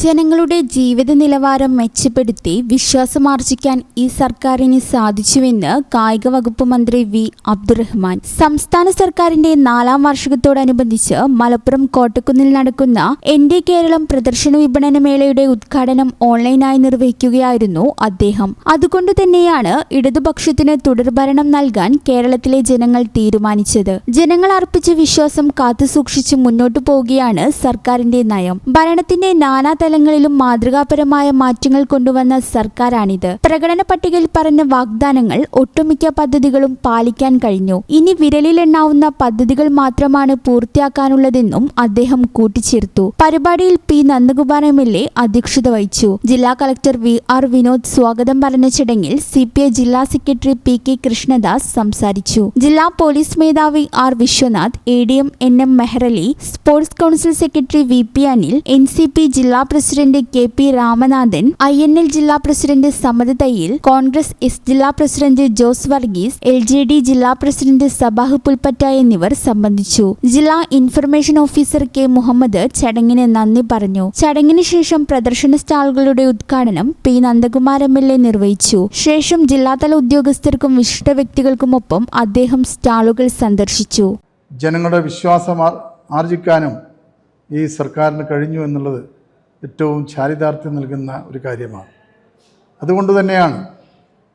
ജനങ്ങളുടെ ജീവിത നിലവാരം മെച്ചപ്പെടുത്തി വിശ്വാസമാർജിക്കാൻ ഈ സർക്കാരിന് സാധിച്ചുവെന്ന് കായിക വകുപ്പ് മന്ത്രി വി അബ്ദുറഹ്മാൻ. സംസ്ഥാന സർക്കാരിന്റെ നാലാം വാർഷികത്തോടനുബന്ധിച്ച് മലപ്പുറം കോട്ടക്കുന്നിൽ നടക്കുന്ന എന്റെ കേരളം പ്രദർശന വിപണന മേളയുടെ ഉദ്ഘാടനം ഓൺലൈനായി നിർവഹിക്കുകയായിരുന്നു അദ്ദേഹം. അതുകൊണ്ട് തന്നെയാണ് ഇടതുപക്ഷത്തിന് തുടർഭരണം നൽകാൻ കേരളത്തിലെ ജനങ്ങൾ തീരുമാനിച്ചത്. ജനങ്ങൾ അർപ്പിച്ച വിശ്വാസം കാത്തുസൂക്ഷിച്ച് മുന്നോട്ടു പോവുകയാണ് സർക്കാരിന്റെ നയം. ഭരണത്തിന്റെ നാനാ തലങ്ങളിലും മാതൃകാപരമായ മാറ്റങ്ങൾ കൊണ്ടുവന്ന സർക്കാരാണിത്. പ്രകടന പട്ടികയിൽ പറഞ്ഞ വാഗ്ദാനങ്ങൾ ഒട്ടുമിക്ക പദ്ധതികളും പാലിക്കാൻ കഴിഞ്ഞു. ഇനി വിരലിലെണ്ണാവുന്ന പദ്ധതികൾ മാത്രമാണ് പൂർത്തിയാക്കാനുള്ളതെന്നും അദ്ദേഹം കൂട്ടിച്ചേർത്തു. പരിപാടിയിൽ P. Nandakumar M. L. A അധ്യക്ഷത വഹിച്ചു. ജില്ലാ കളക്ടർ വി. ആർ. വിനോദ് സ്വാഗതം പറഞ്ഞ ചടങ്ങിൽ സി. പി. ഐ ജില്ലാ സെക്രട്ടറി പി. കെ. കൃഷ്ണദാസ് സംസാരിച്ചു. ജില്ലാ പോലീസ് മേധാവി R. Viswanath A. D. M. N. M. Mehrali sports council secretary V. P. Anil N. C. P ജില്ലാ president K P Ramanathan I N L ജില്ലാ president Samad Congress S ജില്ലാ president Jose Varghese L J D ജില്ലാ president Sabah Pulpatta എന്നിവർ സംബന്ധിച്ചു. ജില്ലാ information officer K Muhammad ചടങ്ങിന് നന്ദി പറഞ്ഞു. ചടങ്ങിന് ശേഷം പ്രദർശന സ്റ്റാളുകളുടെ ഉദ്ഘാടനം P Nandakumar M L A നിർവഹിച്ചു. ശേഷം ജില്ലാതല ഉദ്യോഗസ്ഥർക്കും വിശിഷ്ട വ്യക്തികൾക്കുമൊപ്പം അദ്ദേഹം സ്റ്റാളുകൾ സന്ദർശിച്ചു. ജനങ്ങളുടെ വിശ്വാസം ആർ- ആർജിക്കാനും ഈ സർക്കാരിന് കഴിഞ്ഞു എന്നുള്ളത് ഏറ്റവും ചാരിതാർത്ഥ്യം നൽകുന്ന ഒരു കാര്യമാണ്. അതുകൊണ്ട് തന്നെയാണ്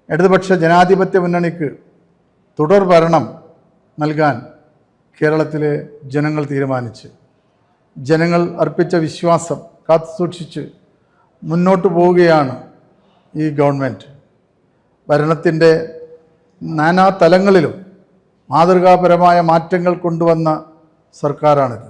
ഇടതുപക്ഷ ജനാധിപത്യ മുന്നണിക്ക് തുടർ ഭരണം നൽകാൻ കേരളത്തിലെ ജനങ്ങൾ തീരുമാനിച്ച് ജനങ്ങൾ അർപ്പിച്ച വിശ്വാസം കാത്തു സൂക്ഷിച്ച് മുന്നോട്ട് പോവുകയാണ് ഈ ഗവൺമെന്റ് ഭരണത്തിന്റെ നാനാ തലങ്ങളിലും മാതൃകാപരമായ മാറ്റങ്ങൾ കൊണ്ടുവന്ന സർക്കാരാണിത്.